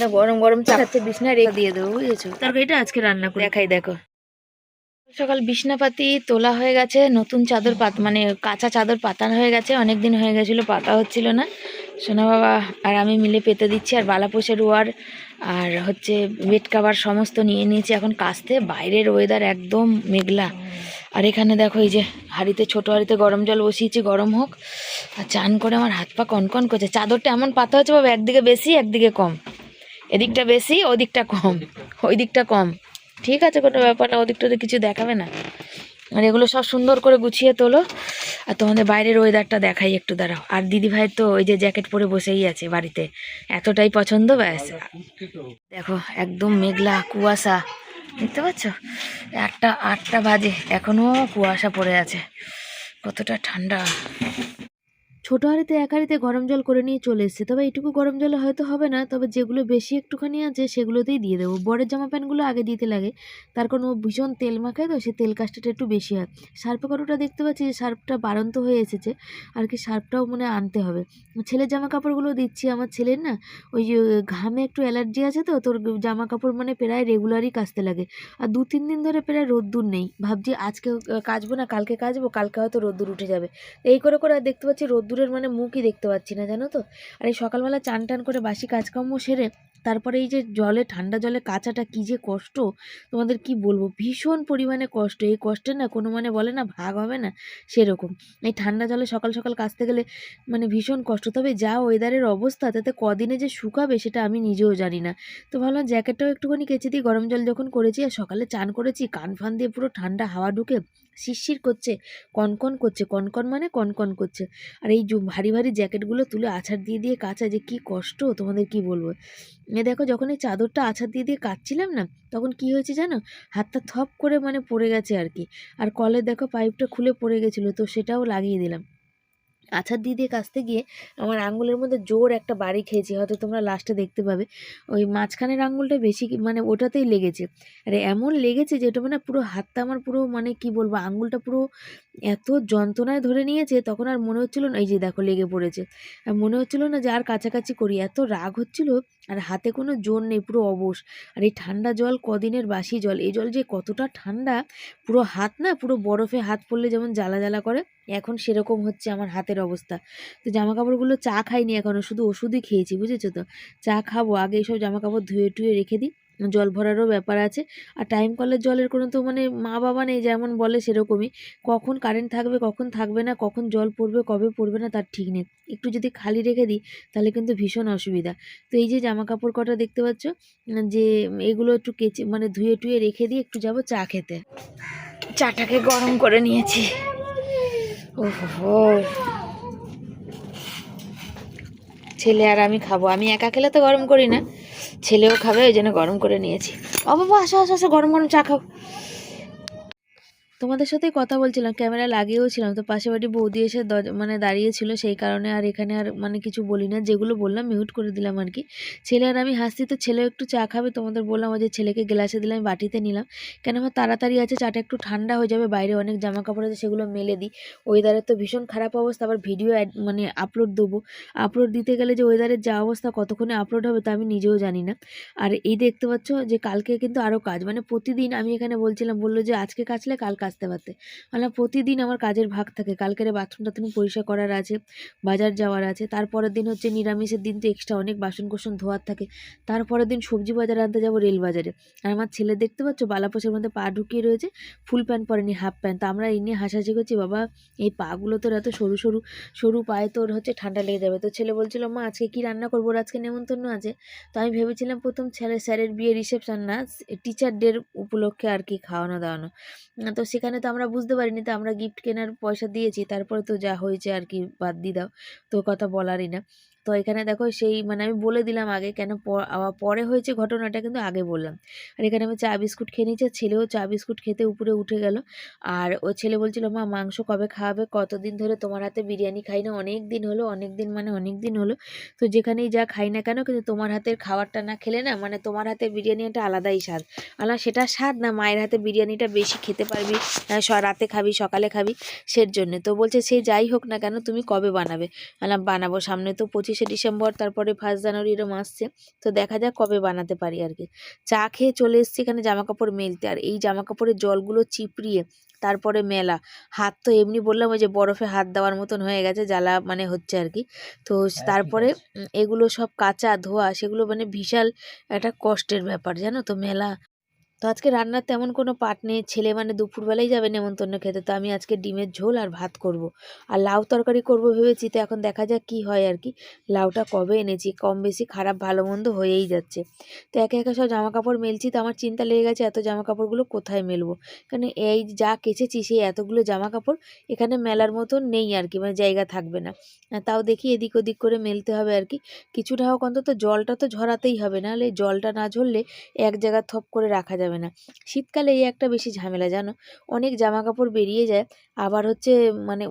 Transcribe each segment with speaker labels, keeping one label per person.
Speaker 1: না গরম গরম চা খাচ্ছে বিছনা রেখে দিয়ে দেবো বুঝেছ? তরকারিটা আজকে রান্না করে। দেখাই দেখো। সকাল বিছনাপাতি তোলা হয়ে গেছে নতুন চাদর পাত মানে কাঁচা চাদর পাতানো হয়ে গেছে অনেক দিন হয়ে গেছিল পাতা হচ্ছিল না। সোনা বাবা আর আমি মিলে পেতে দিচ্ছি আর বালাপোষের রোয়ার আর হচ্ছে বেড কাভার সমস্ত নিয়ে নিয়েছি। এখন কাস্তে বাইরের ওয়েদার একদম মেঘলা। আর এখানে দেখো এই যে হাঁড়িতে, ছোটো হাঁড়িতে গরম জল বসিয়েছি, গরম হোক। আর চান করে আমার হাত পা কনকন করছে। চাদরটা এমন পাতা হচ্ছে বাবা, একদিকে বেশি, একদিকে কম। এদিকটা বেশি, ওদিকটা কম ওই দিকটা কম। ঠিক আছে, কোনো ব্যাপার না ওদিকটাতে কিছু দেখাবে না। আর এগুলো সব সুন্দর করে গুছিয়ে তোলো। আর তোমাদের বাইরের ওয়েদারটা দেখাই একটু, দাঁড়াও। আর দিদি ভাই তো ওই যে জ্যাকেট পরে বসেই আছে বাড়িতে। এতটাই পছন্দ, ব্যাস। দেখো, একদম মেঘলা কুয়াশা। দেখতে পাচ্ছ? একটা আটটা বাজে। এখনও কুয়াশা পড়ে আছে। কতটা ঠান্ডা। ছোটো হাঁড়িতে এক হাঁড়িতে গরম জল করে নিয়ে চলে এসেছে। তবে এইটুকু গরম জলে হয়তো হবে না, তবে যেগুলো বেশি একটুখানি আছে সেগুলোতেই দিয়ে দেবো। বরের জামা প্যান্টগুলো আগে দিতে লাগে, তার কারণ ও ভীষণ তেল মাখায় তো, সে তেল কাজটা একটু বেশি হয়। সার্ফে কটোটা দেখতে পাচ্ছি যে সার্ফটা বাড়ন্ত হয়ে এসেছে, আর কি সার্ফটাও মনে আনতে হবে। ছেলের জামা কাপড়গুলো দিচ্ছি, আমার ছেলের না, ওই যে ঘামে একটু অ্যালার্জি আছে তো, তোর জামা কাপড় মানে প্রায় রেগুলারই কাচতে লাগে। আর দু, তিন দিন ধরে প্রায় রোদ্দুর নেই। ভাবছি আজকে, কাচবো না, কালকে কাচবো, কালকে হয়তো রোদ্দুর উঠে যাবে। এই করে করে দেখতে পাচ্ছি রোদ্দুরের মানে মুখই দেখতে পাচ্ছি না, জানো তো? আর এই সকালবেলা চান টান করে বাসি কাজকর্ম সেরে তারপরে এই যে জলে, ঠান্ডা জলে কাচাটা কী যে কষ্ট, তোমাদের কি বলব? ভীষণ পরিমাণে কষ্ট। এই কষ্টে না কোনো মানে বলে না, ভাগ হবে না, সেরকম। এই ঠান্ডা জলে সকাল সকাল কাচতে গেলে মানে ভীষণ কষ্ট। তবে যা ওয়েদারের অবস্থা, তাতে কদিনে যে শুকাবে সেটা আমি নিজেও জানি না। তো ভাবলাম জ্যাকেটটাও একটুখানি কেচে দিই, গরম জল যখন করেছি আর সকালে চান করেছি, কান ফান দিয়ে পুরো ঠান্ডা হাওয়া ঢুকে শিরশির করছে, কনকন করছে, কনকন মানে কনকন করছে। আর এই ভারী ভারী জ্যাকেটগুলো তুলে আছাড় দিয়ে দিয়ে কাচা, যে কি কষ্ট, তোমাদের কি বলব? এ দেখো, যখন এই চাদরটা আছাড় দিয়ে দিয়ে কাচ্ছিলাম না, তখন কি হয়েছে জানো? হাতটা থপ করে মানে পড়ে গেছে আর কি। আর কলের দেখো পাইপটা খুলে পড়ে গেছিল, তো সেটাও লাগিয়ে দিলাম। আছাড় দিয়ে দিয়ে কাচতে গিয়ে আমার আঙুলের মধ্যে জোর একটা বাড়ি খেয়েছি, হয়তো তোমরা লাস্টে দেখতে পাবে। ওই মাঝখানের আঙুলটা বেশি মানে ওটাতেই লেগেছে। আরে এমন লেগেছে যে ওটা মানে পুরো হাতটা আমার পুরো মানে কি বলব আঙুলটা পুরো এত যন্ত্রণায় ধরে নিয়েছে, তখন আর মনে হচ্ছিল না, এই যে দেখো লেগে পড়েছে। আর মনে হচ্ছিল না যে আর কাছাকাছি করি, এত রাগ হচ্ছিল আর হাতে কোনো জোর নেই, পুরো অবশ। আর এই ঠান্ডা জল কদিনের বাসি জল? এই জল যে কতটা ঠান্ডা, পুরো হাত না, পুরো বরফে হাত পড়লে যেমন জ্বালা জ্বালা করে, এখন সেরকম হচ্ছে আমার হাতের অবস্থা। তো জামা কাপড়গুলো চা খাইনি এখনও শুধু ওষুধই খেয়েছি, বুঝেছ তো? চা খাব, আগে এইসব জামা কাপড় ধুয়ে টুয়ে রেখে দিই। জল ভরারও ব্যাপার আছে। আর টাইম কলের জলের কোনো তো মানে মা বাবা নেই যেমন বলে সেরকমই। কখন কারেন্ট থাকবে, কখন থাকবে না, কখন জল পড়বে, কবে পড়বে না তার ঠিক নেই। একটু যদি খালি রেখে দিই, তাহলে কিন্তু ভীষণ অসুবিধা। তো এই যে জামা কাপড় কটা দেখতে পাচ্ছ, যে এগুলো একটু কেচে মানে ধুয়ে টুয়ে রেখে দিয়ে একটু যাব চা খেতে। চাটাকে গরম করে নিয়েছি। ওহো। ছেলে আর আমি খাব। আমি একা খেলে তো গরম করি না। ছেলেও খাবে, ওই জন্য গরম করে নিয়েছি। অবাবা বাবা, আসো আসো আসো, গরম গরম চা খাও। তোমাদের সাথেই কথা বলছিলাম, ক্যামেরা লাগিয়েও ছিলাম, তো পাশে বাড়ি বৌদি এসে মানে দাঁড়িয়েছিল সেই কারণে আর এখানে আর মানে কিছু বলি না যেগুলো বললাম মিউট করে দিলাম আর কি। ছেলে আর আমি হাসছি, তো ছেলেও একটু চা খাবে, তোমাদের বললাম যে ছেলেকে গ্লাসে দিলাম বাটিতে নিলাম। কেন আমার তাড়াতাড়ি আছে, চাটা একটু ঠান্ডা হয়ে যাবে, বাইরে অনেক জামা কাপড় আছে, সেগুলো মেলে দিই। ওয়েদারের তো ভীষণ খারাপ অবস্থা, আবার ভিডিও মানে আপলোড দেবো। আপলোড দিতে গেলে যে ওয়েদারের যা অবস্থা, কতক্ষণে আপলোড হবে তা আমি নিজেও জানি না। আর এই দেখতে পাচ্ছ যে কালকে কিন্তু আরও কাজ মানে প্রতিদিন আমি এখানে বলছিলাম, বলল যে আজকে কাচলে কাল কাচতে পারতে। মানে প্রতিদিন আমার কাজের ভাগ থাকে। কালকের বাথরুম টাথরুম পরিষ্কার করার আছে, বাজার যাওয়ার আছে, তারপরের দিন হচ্ছে নিরামিষের দিন তো এক্সট্রা অনেক বাসন কোসন ধোয়ার থাকে। তারপরের দিন সবজি বাজার আনতে যাব রেল বাজারে। আর আমার ছেলে দেখতে পাচ্ছ বালাপোষের মধ্যে পা ঢুকিয়ে রয়েছে, ফুল প্যান্ট পরেনি, হাফ প্যান্ট। তো আমরা এই নিয়ে হাসাহাসি করছি, বাবা, এই পাগুলো তোর এত সরু সরু সরু পায়ে তোর হচ্ছে ঠান্ডা লেগে যাবে। তো ছেলে বলছিল, মা, আজকে কি রান্না করব? আজকে নেমন্তন্ন আছে। তো আমি ভেবেছিলাম প্রথম ছেলে স্যারের বিয়ে রিসেপশন না টিচার ডের উপলক্ষে আর কি খাওয়ানো দাওয়ানো। তো সেখানে তো আমরা বুঝতে পারিনি, তো আমরা গিফট কেনার পয়সা দিয়েছি, তারপরে তো যা হয়েছে আর কি বাদ দিয়ে দাও তো কথা বলারই না। তো এখানে দেখো সেই মানে আমি বলে দিলাম আগে কেন পরে হয়েছে ঘটনাটা কিন্তু আগে বললাম। আর এখানে আমি চা বিস্কুট খেয়ে নিয়েছি ছেলেও চা বিস্কুট খেতে উপরে উঠে গেল। আর ও ছেলে বলছিল, মা, মাংস কবে খাওয়াবে? কতদিন ধরে তোমার হাতে বিরিয়ানি খাই না? অনেক দিন হলো অনেক দিন মানে অনেক দিন হলো। তো যেখানেই যা খাই না কেন, কিন্তু তোমার হাতের খাবারটা না খেলে না মানে তোমার হাতে বিরিয়ানি একটা আলাদাই স্বাদ। আলা সেটা স্বাদ না, মায়ের হাতে বিরিয়ানিটা বেশি খেতে পারবি রাতে খাবি, সকালে খাবি, সের জন্য। তো বলছে, সে যাই হোক না কেন, তুমি কবে বানাবে? বললাম বানাবো, সামনে তো পঁচিশে ডিসেম্বর তারপরে ফার্স্ট জানুয়ারি এরম আসছে। তো দেখা যাক কবে বানাতে পারি আর কি। চা খেয়ে চলে এসেছি এখানে জামা কাপড় মেলতে। আর এই জামা কাপড়ের জলগুলো চিপড়িয়ে তারপরে মেলা। হাত তো এমনি বললাম ওই যে বরফে হাত দেওয়ার মতন হয়ে গেছে জ্বালা মানে হচ্ছে আর কি। তো তারপরে এগুলো সব কাঁচা ধোয়া সেগুলো মানে বিশাল একটা কষ্টের ব্যাপার জানো তো? মেলা তো আজকে রান্নার তেমন কোনো পাট নেই, ছেলে মানে দুপুরবেলাই যাবে নেমন্তন্ন খেতে, তো আমি আজকে ডিমের ঝোল আর ভাত করব। আর লাউ তরকারি করব ভেবেছি, তো এখন দেখা যাক কি হয় আর কি। লাউটা কবে এনেছি, কম বেশি খারাপ ভালো মন্দ হয়েই যাচ্ছে। তো একে একে সব জামা কাপড় মেলছি, তো আমার চিন্তা লেগে গেছে এত জামা কাপড়গুলো কোথায় মেলবো? কারণ এই যা কেচেছি, সেই এতগুলো জামা কাপড় এখানে মেলার মতন নেই আর কি মানে জায়গা থাকবে না। তাও দেখি এদিক ওদিক করে মেলতে হবে আর কি। কিছুটা হোক অন্তত জলটা তো ঝরাতেই হবে, নাহলে জলটা না ঝরলে এক জায়গা থপ করে রাখা যাবে। না। শীতকালে এই একটা বেশি ঝামেলা, জানো? অনেক জামা কাপড় বেরিয়ে যায়, আবার হচ্ছে মানে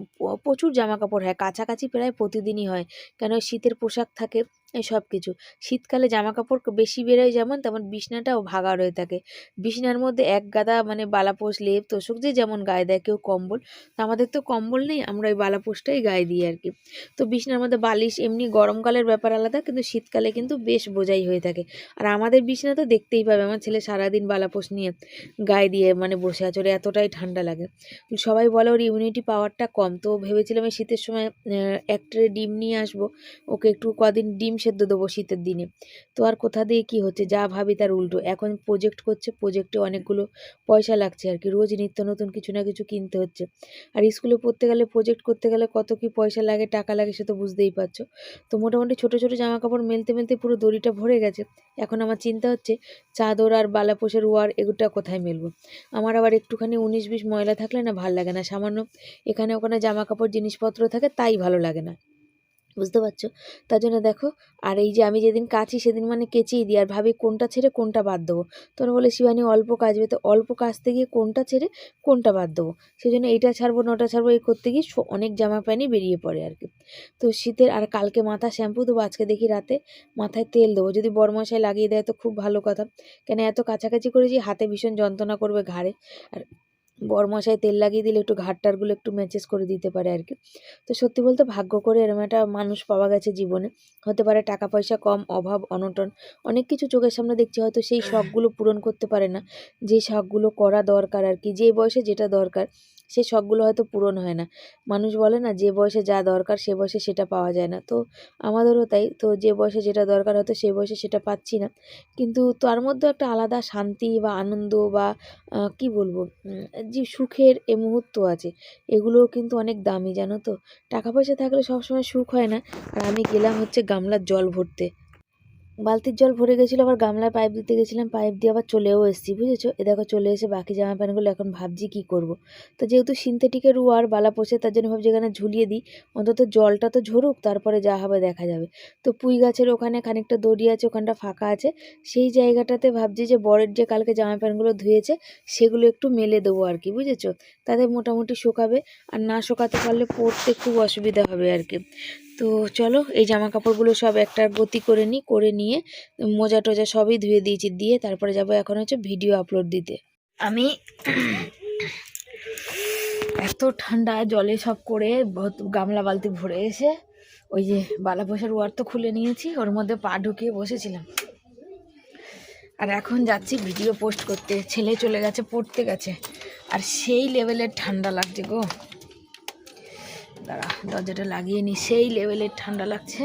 Speaker 1: প্রচুর জামা কাপড় হয়, কাছাকাছি প্রায় প্রতিদিনই হয়। কেন? শীতের পোশাক থাকে এই সব কিছু। শীতকালে জামা কাপড় বেশি বেরোয় যেমন, তেমন বিছনাটাও ভাগা রয়ে থাকে। বিছনার মধ্যে এক গাদা মানে বালাপোষ লেপ, তোষক যে যেমন গায়ে দেয়, কেউ কম্বল। তো আমাদের তো কম্বল নেই, আমরা ওই বালাপোষটাই গায়ে দিই আর কি। তো বিছনার মধ্যে বালিশ এমনি গরমকালের ব্যাপার আলাদা, কিন্তু শীতকালে কিন্তু বেশ বোঝাই হয়ে থাকে। আর আমাদের বিছনা তো দেখতেই পাবে, আমার ছেলে সারাদিন বালাপোষ নিয়ে গায়ে দিয়ে মানে বসে আছে, ওর এতটাই ঠান্ডা লাগে। সবাই বলে ওর ইমিউনিটি পাওয়ারটা কম। তো ভেবেছিলাম শীতের সময় এক ট্রে ডিম নিয়ে আসব, ওকে একটু কদিন ডিম সেদ্ধ দেবো শীতের দিনে। তো আর কোথা দিয়ে কি হচ্ছে? যা ভাবি তার উল্টো। এখন প্রজেক্ট করছে প্রজেক্টে অনেকগুলো পয়সা লাগছে আর কি। রোজ নিত্য নতুন কিছু না কিছু কিনতে হচ্ছে। আর স্কুলে পড়তে গেলে প্রজেক্ট করতে গেলে কত কি পয়সা লাগে, টাকা লাগে সে তো বুঝতেই পারছ। তো মোটামুটি ছোটো ছোটো জামা কাপড় মেলতে মেলতে পুরো দড়িটা ভরে গেছে। এখন আমার চিন্তা হচ্ছে, চাদর আর বালাপোষের ওয়ার এগুলোটা কোথায় মেলবো? আমার আবার একটুখানি উনিশ বিশ ময়লা থাকলে না ভালো লাগে না। সামান্য এখানে ওখানে জামা কাপড় জিনিসপত্র থাকে, তাই ভালো লাগে না। বুঝতে পারছ? তার জন্য দেখো, আর এই যে আমি যেদিন কাচি সেদিন মানে কেচেই দিই, আর ভাবি কোনটা ছেড়ে কোনটা বাদ দেবো। তোরা বলে, শিবানী, অল্প কাচবে তো অল্প কাচতে গিয়ে কোনটা ছেড়ে কোনটা বাদ দেবো? সেই জন্য এইটা ছাড়বো না ওটা ছাড়বো, এই করতে গিয়ে অনেক জামা প্যান্টই বেরিয়ে পড়ে আর কি। তো শীতের, আর কালকে মাথা শ্যাম্পু দেবো, আজকে দেখি রাতে মাথায় তেল দেবো। যদি বরমশাই লাগিয়ে দেয় তো খুব ভালো কথা। কেন এত কাছাকাছি করেছি, হাতে ভীষণ যন্ত্রণা করবে ঘাড়ে। আর বরমশাই তেল লাগিয়ে দিলে একটু ঘাটটারগুলো একটু ম্যাচেস করে দিতে পারে আর কি তো সত্যি বলতে ভাগ্য করে এরকম একটা মানুষ পাওয়া গেছে জীবনে। হতে পারে টাকা পয়সা কম, অভাব, অনটন, অনেক কিছু চোখের সামনে দেখছি, হয়তো সেই শখগুলো পূরণ করতে পারে না। যে শখগুলো করা দরকার আর কি যে বয়সে যেটা দরকার সেই শখগুলো হয়তো পূরণ হয় না। মানুষ বলে না, যে বয়সে যা দরকার, সে বয়সে সেটা পাওয়া যায় না। তো আমাদেরও তাই। তো যে বয়সে যেটা দরকার, হয়তো সেই বয়সে সেটা পাচ্ছি না। কিন্তু তার মধ্যে একটা আলাদা শান্তি বা আনন্দ বা কি বলব যে সুখের এ মুহূর্ত আছে, এগুলোও কিন্তু অনেক দামি, জানো তো? টাকা পয়সা থাকলে সবসময় সুখ হয় না। আর আমি গেলাম হচ্ছে গামলার জল ভরতে। বালতির জল ভরে গেছিল, আবার গামলায় পাইপ দিতে গেছিলাম পাইপ দিয়ে আবার চলেও এসেছি, বুঝেছ? এ দেখো, চলে এসে বাকি জামা প্যান্টগুলো এখন ভাবছি কি করব। তো যেহেতু সিনথেটিকের ওয়ার বালা পোষে তার জন্য ভাবছি এখানে ঝুলিয়ে দিই। অন্তত জলটা তো ঝরুক, তারপরে যা হবে দেখা যাবে। তো পুঁই গাছের ওখানে খানিকটা দড়ি আছে, ওখানটা ফাঁকা আছে। সেই জায়গাটাতে ভাবছি যে বরের যে কালকে জামা প্যান্টগুলো ধুয়েছে, সেগুলো একটু মেলে দেবো আর কি, বুঝেছ? তাদের মোটামুটি শুকাবে, আর না শুকাতে পারলে পরতে খুব অসুবিধা হবে আর কি। তো চলো এই জামা কাপড়গুলো সব একটা গতি করে নিই করে নিয়ে মোজা টোজা সবই ধুয়ে দিয়েছি, দিয়ে তারপরে যাব এখন হচ্ছে ভিডিও আপলোড দিতে। আমি এত ঠান্ডা জলে সব করে গামলা বালতি ভরে এসে ওই যে বালা পোষার ওয়ার তো খুলে নিয়েছি, ওর মধ্যে পা ঢুকিয়ে বসেছিলাম। আর এখন যাচ্ছি ভিডিও পোস্ট করতে, ছেলে চলে গেছে, পড়তে গেছে। আর সেই লেভেলের ঠান্ডা লাগছে গো। দাঁড়া, দরজাটা লাগিয়ে নি, সেই লেভেলের ঠান্ডা লাগছে।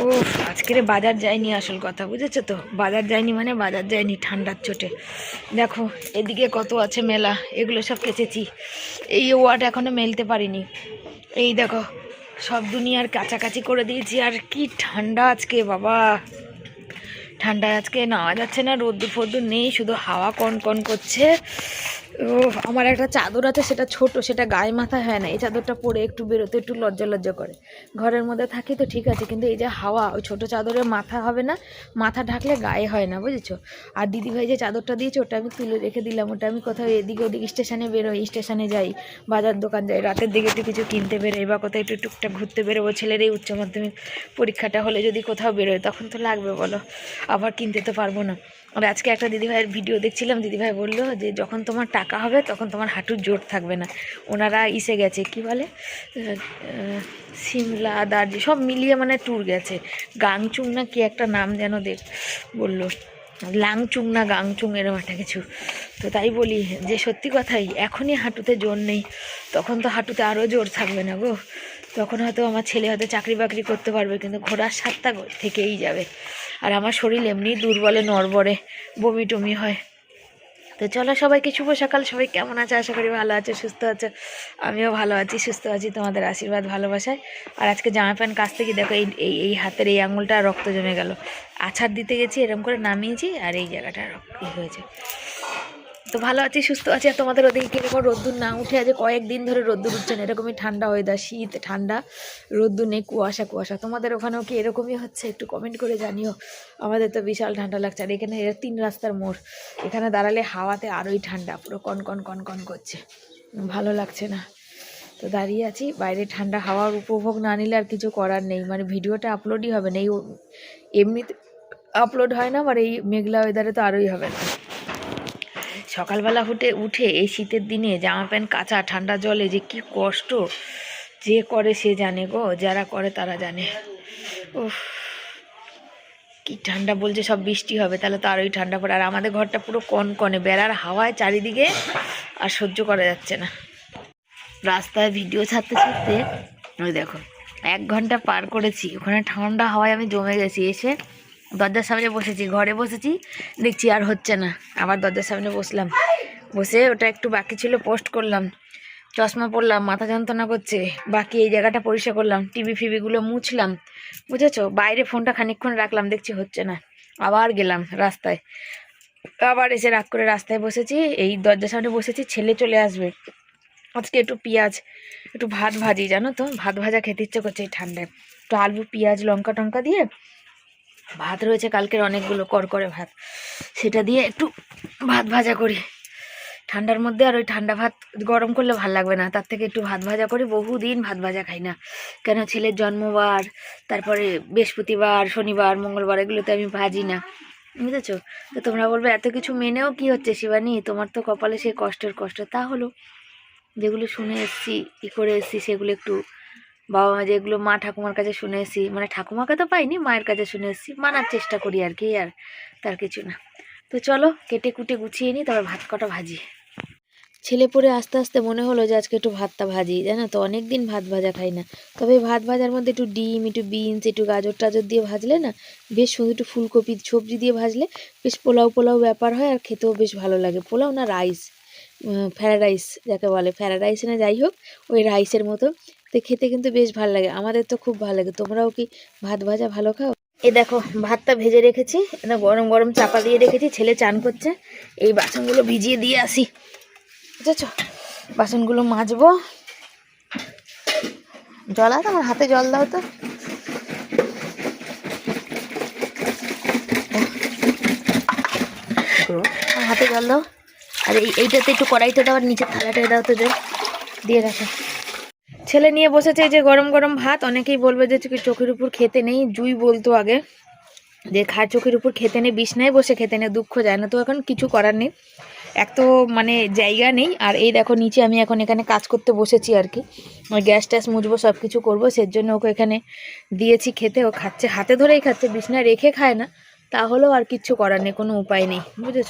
Speaker 1: ও আজকের বাজার যায়নি আসল কথা, বুঝেছ তো? বাজার যায়নি মানে বাজার যায়নি ঠান্ডার চোটে। দেখো, এদিকে কত আছে মেলা, এগুলো সব কেচেছি। এই ওয়ার্ড এখনও মেলতে পারিনি। এই দেখো, সব দুনিয়ার কাছাকাছি করে দিয়েছি, আর কি ঠান্ডা আজকে, বাবা! ঠান্ডায় আজকে নেওয়া যাচ্ছে না, রোদ্দুর ফোদ্দুর নেই, শুধু হাওয়া কন কন করছে। ও আমার একটা চাদর আছে, সেটা ছোট, সেটা গায়ে মাথায় হয় না। এই চাদরটা পরে একটু বেরোতে, একটু লজ্জা লজ্জা করে। ঘরের মধ্যে থাকি তো ঠিক আছে, কিন্তু এই যে হাওয়া, ওই ছোটো চাদরে মাথা হবে না, মাথা ঢাকলে গায়ে হয় না, বুঝেছ? আর দিদিভাই যে চাদরটা দিয়েছে, ওটা আমি তুলে রেখে দিলাম, ওটা আমি কোথাও এদিকে ওদিকে স্টেশনে বেরোই, স্টেশনে যাই, বাজার দোকান যাই, রাতের দিকে একটু কিছু কিনতে বেরোই, বা কোথাও একটু টুকটাক ঘুরতে বেরোবো, ছেলের এই উচ্চ মাধ্যমিক পরীক্ষাটা হলে যদি কোথাও বেরোয় তখন তো লাগবে, বলো? আবার কিনতে তো পারব না। আর আজকে একটা দিদিভাইয়ের ভিডিও দেখছিলাম। দিদিভাই বলল যে, যখন তোমার টাকা হবে, তখন তোমার হাঁটুর জোর থাকবে না। ওনারা ইসে গেছে, কি বলে? সিমলা, দার্জি, সব মিলিয়ে মানে ট্যুর গেছে। গাংচুং না কি একটা নাম যেন দেখ বলল। লাংচুং না গাংচুং এরকম একটা কিছু। তো তাই বলি যে, সত্যি কথাই, এখনই হাঁটুতে জোর নেই। তখন তো হাঁটুতে আরও জোর থাকবে না গো। তখন হয়তো আমার ছেলে হয়তো চাকরি বাকরি করতে পারবে, কিন্তু ঘোড়ার সাতটা থেকেই যাবে। আর আমার শরীর এমনি দুর্বলে, নড়বড়ে বমি টমি হয়। তো চলো সবাইকে শুভ সকাল। সবাই কেমন আছে? আশা করি ভালো আছে, সুস্থ আছে। আমিও ভালো আছি, সুস্থ আছি তোমাদের আশীর্বাদ, ভালোবাসায়। আর আজকে জামা প্যান্ট কাছ থেকে দেখো, এই এই এই হাতের এই আঙুলটা রক্ত জমে গেল। আছাড় দিতে গেছি এরকম করে নামিয়েছি, আর এই জায়গাটা রক্ত হয়েছে। তো ভালো আছি, সুস্থ আছি, আর তোমাদের ওদিকে কীরকম রোদ্দুর না উঠে আছে কয়েকদিন ধরে রোদ্দুর উঠছে না, এরকমই ঠান্ডা ওয়েদার শীত, ঠান্ডা, রোদ্দুর নেই, কুয়াশা কুয়াশা। তোমাদের ওখানেও কি এরকমই হচ্ছে? একটু কমেন্ট করে জানিও। আমাদের তো বিশাল ঠান্ডা লাগছে, আর এখানে তিন রাস্তার মোড়। এখানে দাঁড়ালে হাওয়াতে আরোই ঠান্ডা, পুরো কন কন কন কন করছে। ভালো লাগছে না। তো দাঁড়িয়ে আছি, বাইরে ঠান্ডা হাওয়ার উপভোগ না নিলে আর কিছু করার নেই। মানে ভিডিওটা আপলোডই হবে না, এই এমনিতে আপলোড হয় না আবার এই মেঘলা ওয়েদারে তো আরোই হবে না। সকালবেলা উঠে উঠে এই শীতের দিনে জামা প্যান্ট কাঁচা, ঠান্ডা জলে যে কি কষ্ট যে করে সে জানে গো, যারা করে তারা জানে। উফ, কি ঠান্ডা বলছে, সব বৃষ্টি হবে, তাহলে তো আরোই ঠান্ডা পড়ে। আর আমাদের ঘরটা পুরো কনকনে, বেড়ার হাওয়ায় চারিদিকে আর সহ্য করা যাচ্ছে না। রাস্তায় ভিডিও ছাড়তে ছাড়তে, ওই দেখো, এক ঘণ্টা পার করেছি, ওখানে ঠান্ডা হাওয়ায় আমি জমে গেছি, এসে দরজার সামনে বসেছি, ঘরে বসেছি, দেখছি আর হচ্ছে না। আবার দরজার সামনে বসলাম। বসে ওটা একটু বাকি ছিল পোস্ট করলাম। চশমা পরলাম, মাথা যন্ত্রণা করছে। বাকি এই জায়গাটা পরিষ্কার করলাম টিভি ফিভিগুলো মুছলাম। বুঝেছ? বাইরে ফোনটা খানিকক্ষণ রাখলাম, দেখছি হচ্ছে না। আবার গেলাম রাস্তায়। আবার এসে রাগ করে রাস্তায় বসেছি, এই দরজার সামনে বসেছি, ছেলে চলে আসবে। আজকে একটু পেঁয়াজ, একটু ভাত ভাজি, জানো তো? ভাত ভাজা খেতে ইচ্ছে করছে এই ঠান্ডায়। একটু আলু, পেঁয়াজ লঙ্কা টঙ্কা দিয়ে ভাত রয়েছে কালকের অনেকগুলো করকরে ভাত। সেটা দিয়ে একটু ভাত ভাজা করি। ঠান্ডার মধ্যে আর ওই ঠান্ডা ভাত গরম করলে ভালো লাগবে না। তার থেকে একটু ভাত ভাজা করি, বহুদিন ভাত ভাজা খাই না। কেন ছেলের জন্মবার, তারপরে বৃহস্পতিবার, শনিবার, মঙ্গলবার এগুলোতে আমি ভাজি না। বুঝেছ? তো তোমরা বলবে, এত কিছু মেনেও কি হচ্ছে শিবানী? তোমার তো কপালে সেই কষ্টের কষ্ট। তা হলো, যেগুলো শুনে এসছি ই করে এসছি সেগুলো একটু বাবা মা যেগুলো মা ঠাকুমার কাছে শুনে এসছি মানে ঠাকুমাকে তো পাইনি, মায়ের কাছে শুনে এসছি, মানার চেষ্টা করি আর কি, আর তার কিছু না। তো চলো, কেটে কুটে গুছিয়ে নিই, তারপর ভাত কটা ভাজি। ছেলে পরে আস্তে আস্তে মনে হলো যে আজকে একটু ভাতটা ভাজি, জানো তো? অনেক দিন ভাত ভাজা খাই না। তবে ভাত ভাজার মধ্যে একটু ডিম, একটু বিনস, একটু গাজর টাজর দিয়ে ভাজলে না, বেশ সুন্দর একটু ফুলকপি সবজি দিয়ে ভাজলে বেশ পোলাও পোলাও ব্যাপার হয়, আর খেতেও বেশ ভালো লাগে। পোলাও না রাইস ফ্রায়েড রাইস যাকে বলে। ফ্রায়েড রাইস না যাই হোক, ওই রাইসের মতো। তো খেতে কিন্তু বেশ ভালো লাগে। আমাদের তো খুব ভালো লাগে। তোমরাও কি ভাত ভাজা ভালো খাও? এ দেখো, ভাতটা ভেজে রেখেছি। এটা গরম গরম চাপা দিয়ে রেখেছি। ছেলে চান করছে। এই বাসনগুলো ভিজিয়ে দিয়ে আসি। বুঝেছ? বাসনগুলো মাজবো। জল আছে আমার হাতে জল দাও তো। আমার হাতে জল দাও। আর এই, এইটাতে একটু কড়াইতে দাও আর নিচের থালাটায় দাও তো দিয়ে রাখো। ছেলে নিয়ে বসেছে যে গরম গরম ভাত, অনেকেই বলবে যে চোখে- চোখের উপর খেতে নেই, জুই বলতো আগে। যে খা চোখের উপর খেতে নেই বিছনায় বসে খেতে নেই, দুঃখ যায় না। তো এখন কিছু করার নেই। এক তো মানে জায়গা নেই। আর এই দেখো নিচে আমি এখন এখানে কাজ করতে বসেছি আর কি। ওই গ্যাস ট্যাস মুছবো সব কিছু করব। সের জন্য ওকে এখানে দিয়েছি খেতে। ও খাচ্ছে, হাতে ধরেই খাচ্ছে বিছনায় রেখে খায় না। তাহলেও আর কিচ্ছু করার নেই, কোনো উপায় নেই। বুঝেছ।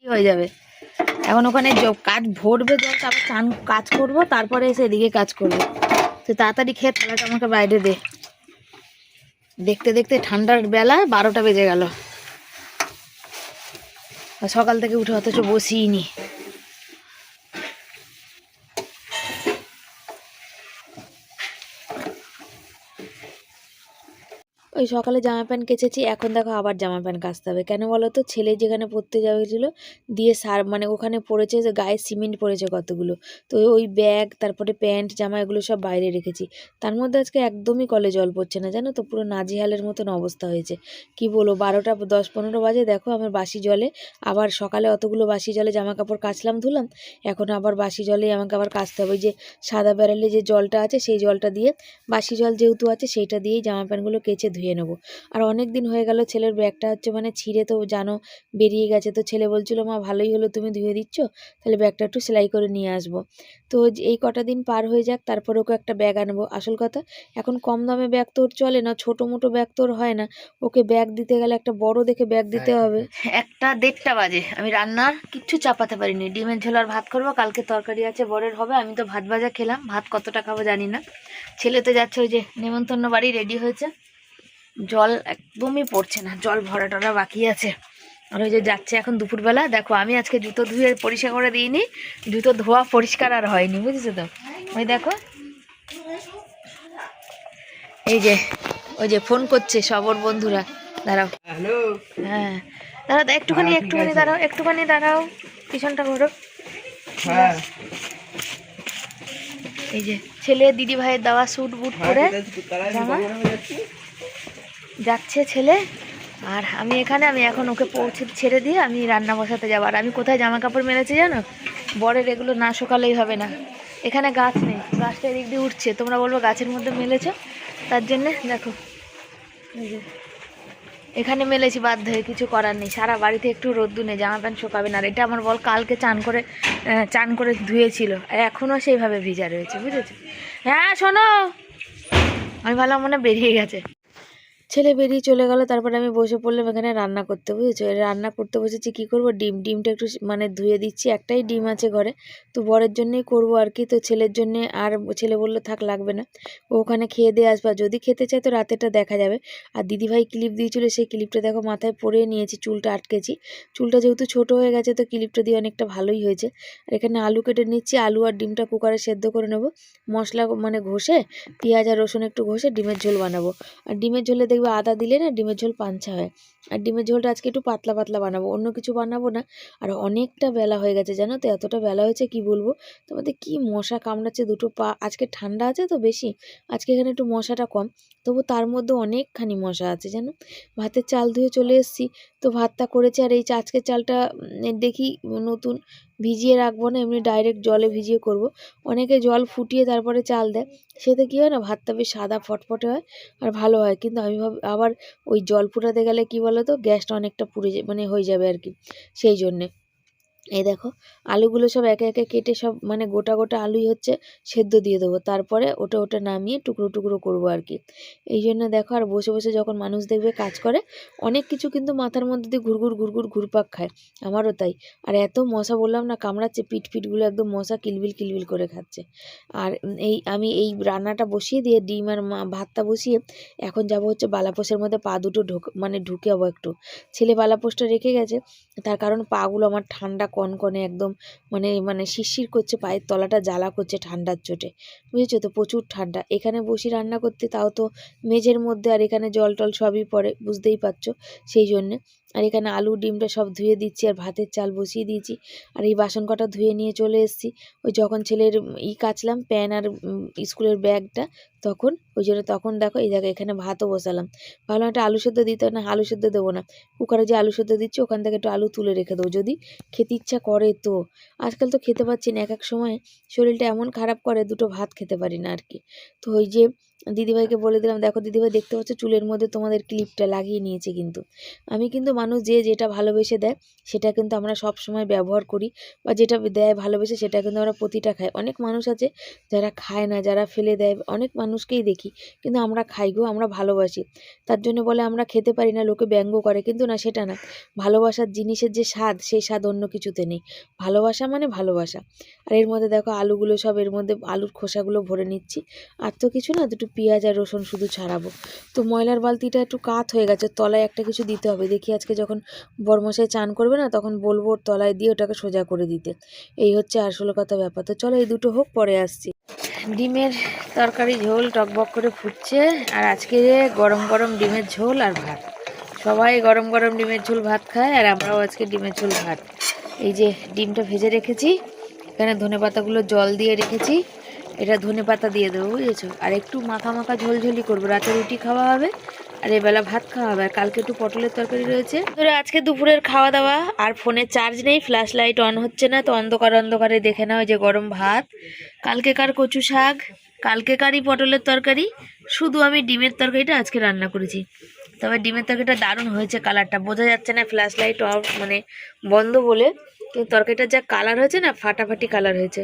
Speaker 1: কি হয়ে যাবে? এখন ওখানে কাজ ভরবে জল, তারপর চান কাজ করব, তারপরে এসে এদিকে কাজ করব। তো তাড়াতাড়ি খেয়ে থালাটা আমাকে বাইরে দে। দেখতে দেখতে ঠান্ডার বেলা বারোটা বেজে গেল। সকাল থেকে উঠে অথচ বসিই ওই সকালে জামা প্যান্ট কেচেছি, এখন দেখো আবার জামা প্যান্ট কাচতে হবে। কেন বলো তো? ছেলে যেখানে পড়তে যাওয়াছিল দিয়ে সার মানে ওখানে পড়েছে যে গায়ে সিমেন্ট পড়েছে কতগুলো। তো ওই ব্যাগ, তারপরে প্যান্ট, জামা এগুলো সব বাইরে রেখেছি। তার মধ্যে আজকে একদমই কলে জল পড়ছে না, জানো তো? পুরো নাজিহালের মতন অবস্থা হয়েছে। কি বলো বারোটা, দশ, পনেরো বাজে, দেখো আমার বাসি জলে। আবার সকালে অতগুলো বাসি জলে জামা কাপড় কাচলাম, ধুলাম। এখন আবার বাসি জলে আমাকে আবার কাচতে হবে। যে সাদা ব্যারেলে যে জলটা আছে, সেই জলটা দিয়ে বাসি জল যেহেতু আছে, সেইটা দিয়েই জামা প্যান্টগুলো কেচে ধুয়ে খেয়ে নেব। আর অনেক দিন হয়ে গেল ছেলের ব্যাগটা হচ্ছে মানে ছিঁড়ে তো জানো বেরিয়ে গেছে। তো ছেলে বলছিল মা ভালোই হলো তুমি ধুয়ে দিচ্ছ? তাহলে ব্যাগটা একটু সেলাই করে নিয়ে আসব। তো এই কটা দিন পার হয়ে যাক তারপর ওকে একটা ব্যাগ আনব। আসল কথা এখন কম দামে ব্যাগ তো ওর চলে না ছোটো মোটো ব্যাগ তো ওর হয় না। ওকে ব্যাগ দিতে গেলে একটা বড় দেখে ব্যাগ দিতে হবে। একটা দেড়টা বাজে। আমি রান্নার কিচ্ছু চাপাতে পারিনি। ডিমের ঝোল আর ভাত করব কালকে তরকারি আছে বরের হবে। আমি তো ভাত ভাজা খেলাম ভাত কতটা খাব জানি না। ছেলে তো যাচ্ছে ওই যে নেমন্তন্ন বাড়ি রেডি হয়েছে। জল একদমই পড়ছে না জল ভরা টরা বাকি আছে। আর ওই যে যাচ্ছে এখন দুপুরবেলা দেখো আমি আজকে জুতো ধুয়ে পরিষ্কার করে দিইনি জুতো ধোয়া পরিষ্কার আর হয়নি বুঝেছ তো? ওই দেখো। এই যে ওই যে ফোন করছে সবর বন্ধুরা দাঁড়াও। হ্যাঁ দাঁড়াও একটুখানি
Speaker 2: হ্যাঁ,
Speaker 1: একটুখানি দাঁড়াও একটুখানি দাঁড়াও পিছনটা ঘোরো।
Speaker 2: হ্যাঁ।
Speaker 1: এই যে ছেলে দিদি ভাইয়ের দেওয়া স্যুট বুট পরে
Speaker 2: আমি
Speaker 1: জামা?
Speaker 2: যাচ্ছে
Speaker 1: ছেলে, আর আমি এখানে, আমি এখন ওকে পৌঁছে ছেড়ে দিয়ে আমি রান্না বসাতে যাব। আর আমি কোথায় জামা কাপড় মেরেছি জানো? বরের এগুলো না শোকালেই হবে না। এখানে গাছ নেই গাছটা এদিক দিয়ে উঠছে। তোমরা বলব গাছের মধ্যে মেলেছো? তার জন্যে, দেখো। এখানে মেলেছি, বাধ্য হয়ে কিছু করার নেই। সারা বাড়িতে একটু রোদ্দু নেই, জামা প্যান্ট শোকাবে না। আর এটা আমার বল কালকে চান করে চান করে ধুয়েছিল। আর এখনও সেইভাবে ভিজা রয়েছে, বুঝেছ? হ্যাঁ শোনো। আমি ভালো মনে বেরিয়ে গেছে। ছেলে বেরিয়ে চলে গেল, তারপরে আমি বসে পড়লাম এখানে রান্না করতে, বুঝেছ? রান্না করতে বসেছি কি করব? ডিম, ডিমটা একটু মানে ধুয়ে দিচ্ছি, একটাই ডিম আছে ঘরে। তো বরের জন্যই করব আর কি, তো ছেলের জন্য আর ছেলে বলল, থাক, লাগবে না। ওখানে খেয়ে দিয়ে আসবা। যদি খেতে চায় তো রাতেরটা দেখা যাবে। আর দিদিভাই ক্লিপ দিয়েছিল, সেই ক্লিপটা দেখো মাথায় পরে নিয়েছি, চুলটা আটকেছি। চুলটা যেহেতু ছোট হয়ে গেছে, তো ক্লিপটা দিয়ে অনেকটা ভালোই হয়েছে। আর এখানে আলু কেটে নিচ্ছি, আলু আর ডিমটা কুকারে সেদ্ধ করে নেব। মশলা মানে ঘষে, পেঁয়াজ আর রসুন একটু ঘষে, ডিমের ঝোল বানাবো। আর ডিমের ঝোলে দেখবে আদা দিলে না ডিমের ঝোল পাঞ্চা হয়। আর ডিমের ঝোলটা আজকে একটু পাতলা পাতলা বানাবো, অন্য কিছু বানাবো না। আর অনেকটা বেলা হয়ে গেছে, জানো তো? এতটা বেলা হয়েছে, কি বলব? তোমাদের কি মশা কামড়াচ্ছে, দুটো পা আজকে ঠান্ডা আছে তো বেশি? আজকে এখানে একটু মশাটা কম। তবু তার মধ্যে অনেকখানি মশা আছে, জানো? ভাতের চাল ধুয়ে চলে এসেছি। তো ভাতটা করেছি আর এই আজকের চালটা দেখি নতুন ভিজিয়ে রাখব না, এমনি ডাইরেক্ট জলে ভিজিয়ে করব। অনেকে জল ফুটিয়ে তারপরে চাল দেয়, সেতে কী হয় না, ভাতটা বেশ সাদা ফটফটে হয় আর ভালো হয়। কিন্তু আমি ভাব, আবার ওই জল ফুটাতে গেলে কি বলো তো গ্যাসটা অনেকটা পুড়ে মানে হয়ে যাবে আর কি, সেই জন্যে। এই দেখো, আলুগুলো সব একে একে কেটে সব মানে গোটা গোটা আলুই হচ্ছে সেদ্ধ দিয়ে দেবো। তারপরে ওটা ওটা নামিয়ে টুকরো টুকরো করব আর কি। এই জন্য দেখো, আর বসে বসে যখন মানুষ দেখবে কাজ করে, অনেক কিছু কিন্তু মাথার মধ্যে দিয়ে ঘুরঘুর ঘুরঘুর ঘুরপাক খায়। আমারও তাই। আর এত মশা বললাম না, কামড়াচ্ছে পিঠ পিঠগুলো একদম মশা কিলবিল কিলবিল করে খাচ্ছে। আর এই আমি এই রান্নাটা বসিয়ে দিয়ে ডিম আর ভাতটা বসিয়ে এখন যাব হচ্ছে বালাপোষের মধ্যে পা দুটো ঢোক মানে ঢুকে যাব একটু। ছেলে বালাপোষটা রেখে গেছে, তার কারণ পাগুলো আমার ঠান্ডা কনকনে একদম মানে মানে শিরশির করছে, পায়ের তলাটা জ্বালা করছে ঠান্ডার চোটে। বুঝেছ তো? প্রচুর ঠান্ডা। এখানে বসি রান্না করতে তাও তো মেঝের মধ্যে আর এখানে জল টল সবই পড়ে, বুঝতেই পারছ? সেই জন্যে আর এখানে আলু ডিমটা সব ধুয়ে দিচ্ছি আর ভাতের চাল বসিয়ে দিয়েছি। আর এই বাসন কটা ধুয়ে নিয়ে চলে এসেছি। ওই যখন ছেলের ই কাচলাম, প্যান আর স্কুলের ব্যাগটা, তখন, ওই জন্য তখন দেখো, এই জায়গায় এখানে ভাতও বসালাম। ভাবলাম একটা আলু সেদ্ধ দিতে না, আলু সেদ্ধ দেবো না। কুকারে যে আলু সেদ্ধ দিচ্ছি, ওখান থেকে একটু আলু তুলে রেখে দেবো। যদি খেতে ইচ্ছা করে তো। আজকাল তো খেতে পাচ্ছি না, এক এক সময় শরীরটা এমন খারাপ করে, দুটো ভাত খেতে পারি না আর কি। তো ওই যে দিদিভাইকে বলে দিলাম, দেখো দিদিভাই, দেখতে পাচ্ছ চুলের মধ্যে তোমাদের ক্লিপটা লাগিয়ে নিয়েছে কিন্তু। আমি কিন্তু মানুষ যে যেটা ভালোবেসে দেয়, সেটা কিন্তু আমরা সব সময় ব্যবহার করি বা যেটা দেয় ভালোবেসে, সেটা কিন্তু আমরা প্রতিটা খাই। অনেক মানুষ আছে যারা খায় না, যারা ফেলে দেয়, অনেক মানুষকেই দেখি, কিন্তু আমরা খাই গো, আমরা ভালোবাসি। তার জন্য বলে আমরা খেতে পারি না, লোকে ব্যঙ্গ করে, কিন্তু না, সেটা না। ভালোবাসার জিনিসের যে স্বাদ, সেই স্বাদ অন্য কিছুতে নেই। ভালোবাসা মানে ভালোবাসা। আর এর মধ্যে দেখো আলুগুলো সব, এর মধ্যে আলুর খোসাগুলো ভরে নিচ্ছি। আর তো কিছু না, দুটো পেঁয়াজ আর রসুন শুধু ছাড়াবো। তো ময়লার বালতিটা একটু কাত হয়ে গেছে, তলায় একটা কিছু দিতে হবে। দেখি আজকে যখন বরমশাই চান করবে না, তখন বলব ওর তলায় দিয়ে ওটাকে সোজা করে দিতে। এই হচ্ছে আসল কথা ব্যাপার। তো চলো এই দুটো হোক, পরে আসছি। ডিমের তরকারি ঝোল টকবক করে ফুটছে, আর আজকে যে গরম গরম ডিমের ঝোল আর ভাত। সবাই গরম গরম ডিমের ঝোল ভাত খায়, আর আমরাও আজকে ডিমের ঝোল ভাত। এই যে ডিমটা ভেজে রেখেছি, এখানে ধনে পাতাগুলো জল দিয়ে রেখেছি। এটা ধনে পাতা দিয়ে দেবো, বুঝেছ? আর একটু মাখা মাখা ঝোলঝোলি করব। রাতে রুটি খাওয়া হবে, আর এবেলা ভাত খাওয়া হবে। আর কালকে একটু পটলের তরকারি রয়েছে। ধরে আজকে দুপুরের খাওয়া দাওয়া আর ফোনে চার্জ নেই ফ্ল্যাশ লাইট অন হচ্ছে না, তো অন্ধকার অন্ধকারে দেখে নাও এই যে গরম ভাত। কালকেকার কচু শাক কালকে কারি পটলের তরকারি, শুধু আমি ডিমের তরকারিটা আজকে রান্না করেছি। তবে ডিমের তরকারিটা দারুণ হয়েছে কালারটা বোঝা যাচ্ছে না ফ্ল্যাশ লাইট অফ মানে বন্ধ বলে। কিন্তু তরকারিটার যা কালার হয়েছে না, ফাটাফাটি কালার হয়েছে।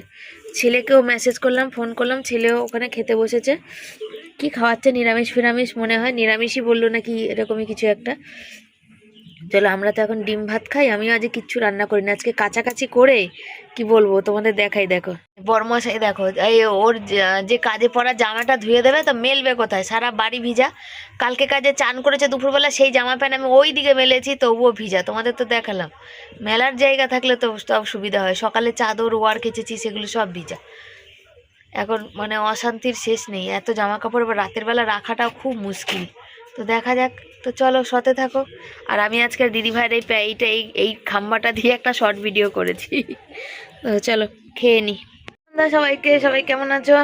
Speaker 1: ছেলেকেও মেসেজ করলাম ফোন করলাম, ছেলেও ওখানে খেতে বসেছে। কি খাওয়াচ্ছে, নিরামিষ, ফিরামিষ মনে হয়, নিরামিষই বলল নাকি এরকমই কিছু একটা। চলো আমরা তো এখন ডিম ভাত খাই, আমিও আজ কিচ্ছু রান্না করি না আজকে কাছাকাছি করে কি বলব তোমাদের দেখাই, দেখো। বর্মশাই দেখো, এই ওর যে- কাজে পরা জামাটা ধুয়ে দেবে তো মেলবে কোথায়? সারা বাড়ি ভিজা। কালকে কাজে চান করেছে দুপুরবেলা, সেই জামা প্যান্ট আমি ওই দিকে মেলেছি, তবুও ভিজা। তোমাদের তো দেখালাম। মেলার জায়গা থাকলে তো সব সুবিধা হয়। সকালে চাদর ওয়ার কেচেছি সেগুলো সব ভিজা। এখন মানে অশান্তির শেষ নেই। এত জামা কাপড় এবার রাতের বেলা রাখাটাও খুব মুশকিল। তো দেখা যাক তো চলো সতে থাকো। আর আমি আজকে দিদি ভাইয়ের এই এইটা এই এই খাম্বাটা দিয়ে একটা শর্ট ভিডিও করেছি। তো চলো, খেয়ে নি। তোমরা সবাইকে সবাই কেমন আছো?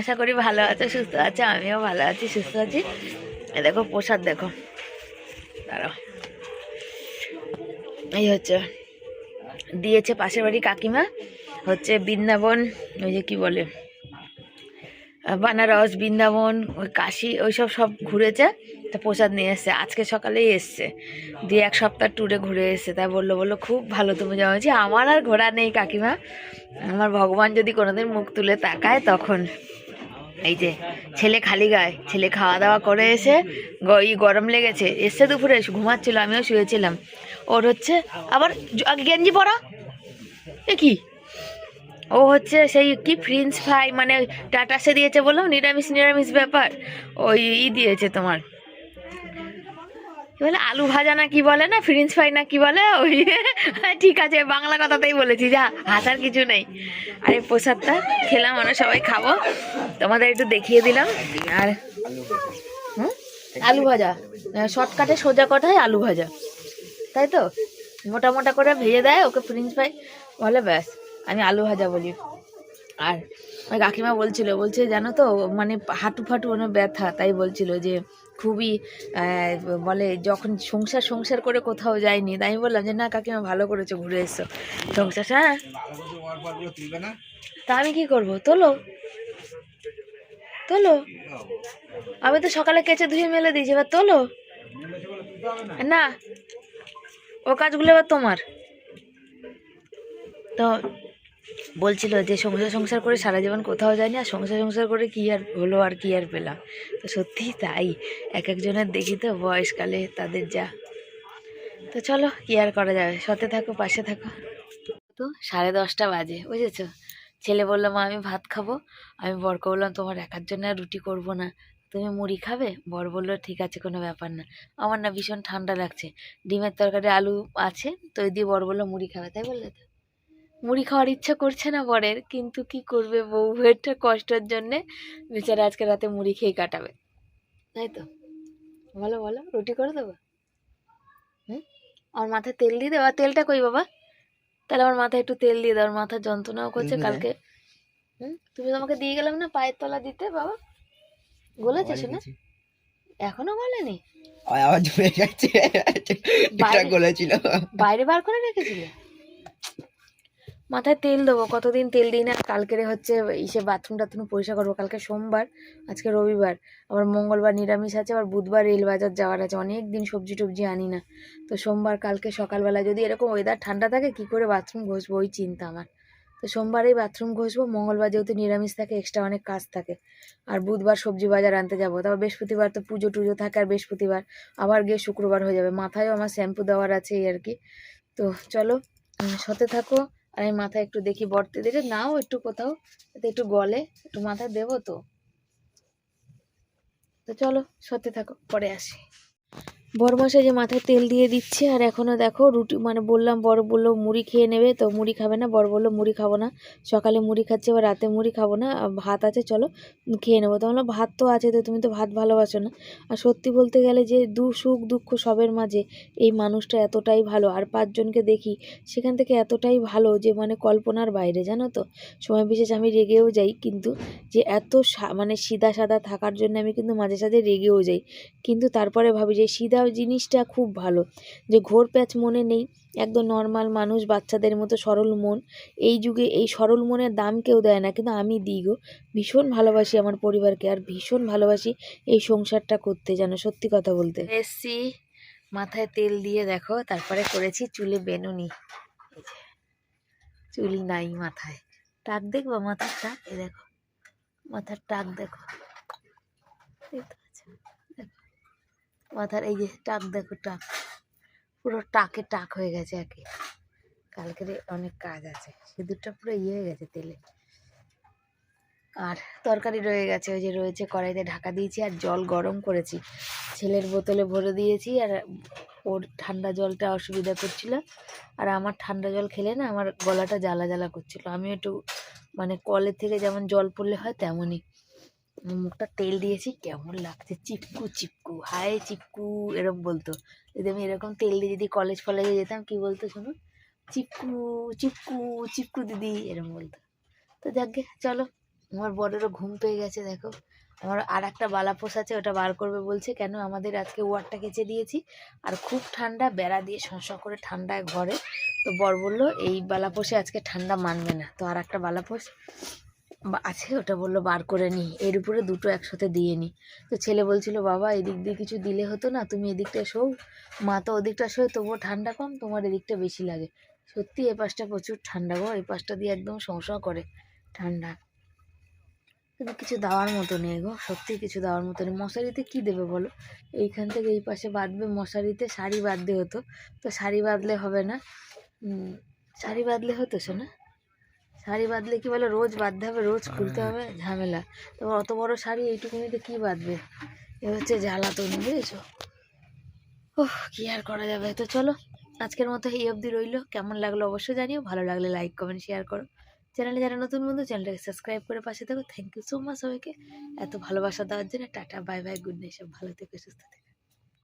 Speaker 1: আশা করি ভালো আছো, সুস্থ আছো, আমিও ভালো আছি, সুস্থ আছি। দেখো, প্রসাদ দেখো। দাঁড়াও। এই হচ্ছে, দিয়েছে পাশের বাড়ি কাকিমা। হচ্ছে বৃন্দাবন, ওই যে কি বলে? বানারস, বৃন্দাবন, ওই কাশি, ওইসব সব ঘুরেছে। তা প্রসাদ নিয়ে এসছে। আজকে সকালেই এসছে। দিয়ে এক সপ্তাহ ট্যুরে ঘুরে এসছে। তাই বলল বলল, খুব ভালো তুমি যাওয়া হয়েছে আমার আর ঘোরা নেই কাকিমা। আমার ভগবান যদি কোনোদিন মুখ তুলে তাকায় তখন। এই যে ছেলে খালি গায়ে, ছেলে খাওয়া দাওয়া করে এসে ই গরম লেগেছে। এসে দুপুরে, এসে ঘুমাচ্ছিল, আমিও শুয়েছিলাম। ওর হচ্ছে, আবার গেঞ্জি পরা? এ কি? ও হচ্ছে সেই কি ফ্রিঞ্চ ফ্রাই মানে টাটাসে দিয়েছে বললাম, নিরামিষ নিরামিষ ব্যাপার। ওই ই দিয়েছে তোমার। কি বলে, আলু ভাজা না কি বলে না ফ্রিঞ্চ ফ্রাই না কি বলে, ওই ঠিক আছে, বাংলা কথাতেই বলেছি, যা, হাসার কিছু নেই। আর এই প্রসাদটা খেলাম, আমরা সবাই খাব। তোমাদের একটু দেখিয়ে দিলাম। আর? আলু ভাজা। শর্টকাটে সোজা কথায় আলু ভাজা। তাই তো? মোটা মোটা করে ভেজে দেয়, ওকে ফ্রিঞ্চ ফ্রাই বলে ব্যাস। আমি আলু ভাজা বলি। আর কাকিমা বলছিল, বলছে, জানো তো মানে হাঁটু ফাটু ওনার ব্যথা। তাই বলছিল যে, খুবই বলে যখন সংসার সংসার করে কোথাও যায়নি। তাই আমি বললাম যে, না কাকিমা, ভালো করেছ, ঘুরে এসছো সংসার হ্যাঁ। তা আমি কি করব? তোলো। তোলো। আমি তো সকালে কেচে ধুয়ে মেলে দিয়েছি, এবার তোলো। না। ও কাজগুলো এবার তোমার। তো বলছিল যে সংসার সংসার করে সারা জীবন কোথাও যায়নি আর সংসার সংসার করে কি আর হলো আর কি আর পেলাম। তো সত্যিই তাই, এক একজনের দেখি তো বয়সকালে তাদের যা। তো চলো, কি আর করা যাবে? সতে থাকো, পাশে থাকো। তো সাড়ে দশটা বাজে, বুঝেছ? ছেলে বলল, মা, আমি ভাত খাব। আমি বরকে বললাম, তোমার একার জন্য আর রুটি করব না। তুমি মুড়ি খাবে? বর বলল, ঠিক আছে, কোনো ব্যাপার না। আমার না ভীষণ ঠান্ডা লাগছে। ডিমের তরকারি, আলু আছে, তো দিয়ে বর বলল, মুড়ি খাবে। তাই বললে তো? মুড়ি খাওয়ার ইচ্ছা করছে না বরের কিন্তু কি করবে বউ? একটা কষ্টের জন্যে বেচারা আজকে রাতে মুড়ি খেয়ে কাটাবে। তাই তো? বলো বলো রুটি করে দেবো? হুম? আমার মাথায় তেল দিয়ে দেবো তেলটা কই বাবা? তাহলে আমার মাথায় একটু তেল দিয়ে দাও আমার মাথার যন্ত্রণাও করছে কালকে। হুম? তুমি তোমাকে দিয়ে গেলাম না পায়ের তলা দিতে বাবা? গলেছে শোনা? এখনও গলেনি?
Speaker 2: আবার জমে গেছে এটা
Speaker 1: বাইরে-
Speaker 2: গলেছিল।
Speaker 1: বাইরে বার করে রেখেছিলে? মাথায় তেল দেবো, কতদিন তেল দিই না? কালকেরে হচ্ছে ইসে বাথরুম টাথরুম পরিষ্কার করব, কালকে সোমবার, আজকে রবিবার, আবার মঙ্গলবার নিরামিষ আছে, আবার বুধবার রেল বাজার যাওয়ার আছে অনেক দিন সবজি টবজি আনি না। তো সোমবার, কালকে সকালবেলা যদি এরকম ওয়েদার ঠান্ডা থাকে, কি করে বাথরুম ঘষবো, ওই চিন্তা আমার। তো সোমবারেই বাথরুম ঘষবো, মঙ্গলবার যেহেতু নিরামিষ থাকে এক্সট্রা অনেক কাজ থাকে। আর বুধবার সবজি বাজার আনতে যাব, তারপর বৃহস্পতিবার তো পুজো টুজো থাকে, আর বৃহস্পতিবার আবার গিয়ে শুক্রবার হয়ে যাবে। মাথায়ও আমার শ্যাম্পু দেওয়ার আছে এই আর কি। তো চলো সতে থাকো। আর আমি মাথায় একটু দেখি বর্তে দিলে নাও একটু কোথাও একটু গলে, একটু মাথায় দেবো তো। তো চলো, সত্যি থাকো, পরে আসি। মশাই যে মাথায় তেল দিয়ে দিচ্ছে আর এখনও দেখো রুটি মানে বললাম বড় বলল মুড়ি খেয়ে নেবে তো মুড়ি খাবে না বড় বলল মুড়ি খাব না। সকালে মুড়ি খাচ্ছে এবার রাতে মুড়ি খাব না ভাত আছে চলো খেয়ে নেব। তো আমি বললাম, ভাত তো আছে তো তুমি তো ভাত ভালোবাসো না। আর সত্যি বলতে গেলে যে দু সুখ দুঃখ সবের মাঝে এই মানুষটা এতটাই ভালো আর পাঁচজনকে দেখি সেখান থেকে এতটাই ভালো যে মানে কল্পনার বাইরে জানো তো? সময় বিশেষ আমি রেগেও যাই কিন্তু যে এত মানে সিধা সাদা থাকার জন্য আমি কিন্তু মাঝে সাঝে রেগেও যাই। কিন্তু তারপরে ভাবি যে সিধা এইটা জিনিসটা খুব ভালো। যে ঘোর প্যাচ মনে নেই, একদম নর্মাল মানুষ বাচ্চাদের মতো সরল মন। এই যুগে এই সরল মনের দাম কেউ দেয় না, কিন্তু আমি দিই গো। ভীষণ ভালোবাসি আমার পরিবারকে আর ভীষণ ভালোবাসি এই সংসারটা করতে যেন, সত্যি কথা বলতে। এসছি, মাথায় তেল দিয়ে দেখো, তারপরে করেছি চুলে বেনুনি। চুল নাই মাথায়। টাক দেখব মাথার টাক? এ দেখো, মাথার টাক? দেখো। মাথার এই যে টাক, দেখো টাক। পুরো টাকে টাক হয়ে গেছে আর কি কালকের অনেক কাজ আছে, সিঁদুরটা পুরো ইয়ে হয়ে গেছে তেলে। আর তরকারি রয়ে গেছে, ওই যে রয়েছে কড়াইতে ঢাকা দিয়েছি আর জল গরম করেছি। ছেলের বোতলে ভরে দিয়েছি আর ওর ঠান্ডা জলটা অসুবিধা করছিল। আর আমার ঠান্ডা জল খেলে না আমার গলাটা জ্বালা জ্বালা করছিল। আমি একটু মানে কলের থেকে যেমন জল পড়লে হয় তেমনই। মুখটা তেল দিয়েছি, কেমন লাগছে? চিপকু চিপকু, হায় চিপকু, এরকম বলতো। যদি আমি এরকম তেল দিয়ে যদি কলেজ ফলেজে যেতাম, কি বলতো শুনুন? চিপকু চিপকু চিপকু দিদি, এরকম বলতো। তো যাক যাকগে চলো। আমার বড়েরও ঘুম পেয়ে গেছে, দেখো। আমার আর একটা বালাপোষ আছে, ওটা বার করবে বলছে, কেন আমাদের আজকে ওয়ারটা কেচে দিয়েছি? আর খুব ঠান্ডা, বেড়া দিয়ে শঁ করে ঠান্ডায় ঘরে। তো বর বলল, এই বালাপোষে আজকে ঠান্ডা মানবে না। তো আর একটা বালাপোষ বা- আছে, ওটা বলল বার করে নি। এর উপরে দুটো একসাথে দিয়ে নি। তো ছেলে বলছিল, বাবা, এদিক দিয়ে কিছু দিলে হতো না, তুমি এদিকটা শোও। মা তো ওদিকটা শোয়, তবুও ঠান্ডা কম, তোমার এদিকটা বেশি লাগে। সত্যি এ পাশটা প্রচুর ঠান্ডা গো এই পাশটা দিয়ে একদম সংসা করে ঠান্ডা। কিন্তু কিছু দেওয়ার মতো নেই গো, সত্যি কিছু দেওয়ার মতো নেই। মশারিতে কী দেবে বলো? এইখান থেকে এই পাশে বাঁধবে, মশারিতে শাড়ি বাঁধতে হতো। তো শাড়ি বাঁধলে হবে না। শাড়ি বাঁধলে হতো শোনা শাড়ি বাঁধলে কি বলে, রোজ বাঁধতে হবে, রোজ খুলতে হবে, ঝামেলা। তো অত বড় শাড়ি এইটুকুনিতে কি বাঁধবে? এ হচ্ছে জ্বালা জ্বালাতন, বুঝেছ? ওহ কি আর করা যাবে? তো চলো, আজকের মতো এই অবধি রইল। কেমন লাগল অবশ্যই জানিও। ভালো লাগলে লাইক কমেন্ট শেয়ার করো। চ্যানেলে যারা নতুন বন্ধু, চ্যানেলটাকে সাবস্ক্রাইব করে পাশে থাকো। থ্যাংক ইউ সো মাচ সবাইকে। এত ভালোবাসা দেওয়ার জন্য tata bye bye good night সব ভালো থেকো, সুস্থ থেকো।